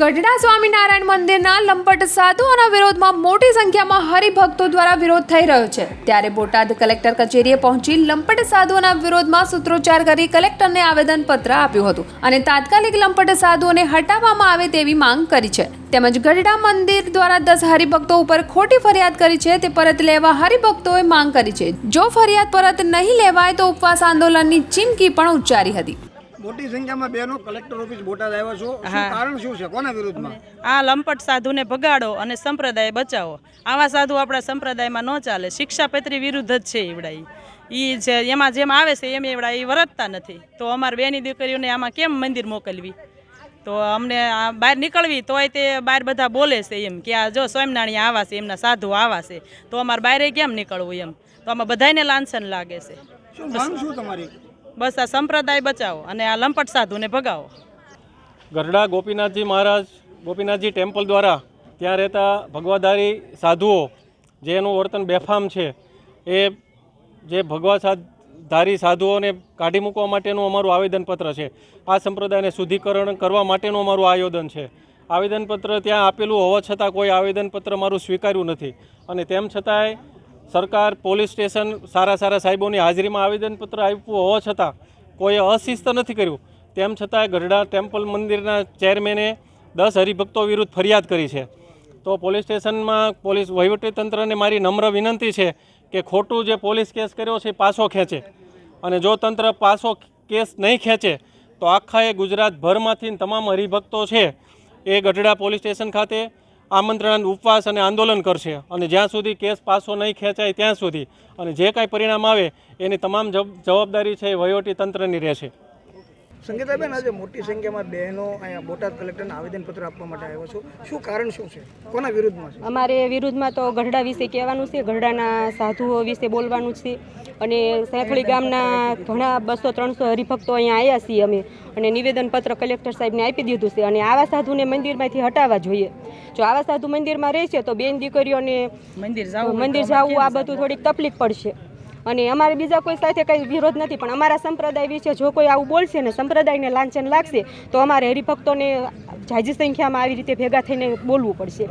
ગઢડા સ્વામિનારાયણ મંદિરના લંપટ સાધુઓના વિરોધમાં મોટી સંખ્યામાં હરિભક્તો દ્વારા વિરોધ થઈ રહ્યો છે. ત્યારે બોટાદ કલેક્ટર કચેરીએ પહોંચી લંપટ સાધુઓના વિરોધમાં સૂત્રોચ્ચાર કરી કલેક્ટરને આવેદનપત્ર આપ્યું હતું અને તાત્કાલિક લંપટ સાધુઓને હટાવવામાં આવે તેવી માંગ કરી છે. તેમજ ગઢડા મંદિર દ્વારા દસ હરિભક્તો ઉપર ખોટી ફરિયાદ કરી છે તે પરત લેવા હરિભક્તોએ માંગ કરી છે. જો ફરિયાદ પરત નહીં લેવાય તો ઉપવાસ આંદોલનની ચીમકી પણ ઉચ્ચારી હતી. મોટી સંખ્યામાં બેનો કલેક્ટર ઓફિસ બોટાદ આવ્યા છો. શું. કારણ શું છે? કોના વિરુદ્ધમાં? આ લંપટ સાધુને ભગાડો અને સંપ્રદાય બચાવો. આવા સાધુ આપણા સંપ્રદાયમાં ન ચાલે. શિક્ષાપત્રી વિરુદ્ધ જ છે એવડા એ જે એમાં જેમ આવે છે એમ એવડા એ વરતતા નથી. તો અમારે બેની દીકરીઓને આમાં કેમ મંદિર મોકલવી? તો અમને આ બહાર નીકળવી તોય તે બહાર બધા બોલે છે એમ કે આ જો સ્વામિનારાયણ આવા છે એમના સાધુ આવા છે. તો અમારે બહાર કેમ નીકળવું એમ? તો આમાં બધાયને લાંછન લાગે છે. શું તમારી? બસ આ સંપ્રદાય બચાવો અને આ લંપટ સાધુને ભગાવો. ગરડા ગોપીનાથજી મહારાજ, ગોપીનાથજી ટેમ્પલ દ્વારા ત્યાં રહેતા ભગવાધારી સાધુઓ, જેનું વર્તન બેફામ છે, એ જે ભગવા ધારી સાધુઓને કાઢી મૂકવા માટેનું અમારું આવેદનપત્ર છે. આ સંપ્રદાયને શુદ્ધિકરણ કરવા માટેનું અમારું આયોજન છે. આવેદનપત્ર ત્યાં આપેલું હોવા છતાં કોઈ આવેદનપત્ર મારું સ્વીકાર્યું નથી. અને તેમ છતાંય સરકાર પોલીસ સ્ટેશન સારા સારા સાહેબોની હાજરીમાં આવેદનપત્ર આપ્યું હોવા છતાં કોઈએ અશિસ્ત નથી કર્યું. તેમ છતાંય ગઢડા ટેમ્પલ મંદિરના ચેરમેને દસ હરિભક્તો વિરુદ્ધ ફરિયાદ કરી છે. તો પોલીસ સ્ટેશનમાં પોલીસ વહીવટીતંત્રને મારી નમ્ર વિનંતી છે કે ખોટું જે પોલીસ કેસ કર્યો છે પાછો ખેંચે. અને જો તંત્ર પાછો કેસ નહીં ખેંચે, તો આખા એ ગુજરાતભરમાંથી તમામ હરિભક્તો છે એ ગઢડા પોલીસ સ્ટેશન ખાતે આમંત્રણ ઉપવાસ અને આંદોલન કરશે. અને જ્યાં સુધી કેસ પાછો નહીં ખેંચાય ત્યાં સુધી. અને જે કાંઈ પરિણામ આવે એની તમામ જવ- જવાબદારી છે એ વહીવટી તંત્રની રહેશે. સંગીતાબેન આજે મોટી સંખ્યામાં બહેનો અહીંયા બોટાદ કલેક્ટરને આવેદનપત્ર આપવા માટે આવ્યો છું. શું કારણ શું છે? કોના વિરુદ્ધમાં છે? અમારે વિરુદ્ધમાં તો ગઢડા વિશે કહેવાનું છે ગઢડાના સાધુઓ વિશે બોલવાનું છે. અને સેંથળી ગામના ઘણા બસો ત્રણસો હરિભક્તો અહીંયા આવ્યા છીએ અમે. અને નિવેદનપત્ર કલેક્ટર સાહેબને આપી દીધું છે અને આવા સાધુને મંદિરમાંથી હટાવવા જોઈએ. જો આવા સાધુ મંદિરમાં રહેશે તો બેન દીકરીઓને મંદિર જવું મંદિર જવું આ બધું થોડીક તકલીફ પડશે. અને અમારે બીજા કોઈ સાથે કંઈ વિરોધ નથી પણ અમારા સંપ્રદાય વિશે જો કોઈ આવું બોલશે ને સંપ્રદાયને લાંછન લાગશે તો અમારે હરિભક્તોને જાજી સંખ્યામાં આવી રીતે ભેગા થઈને બોલવું પડશે.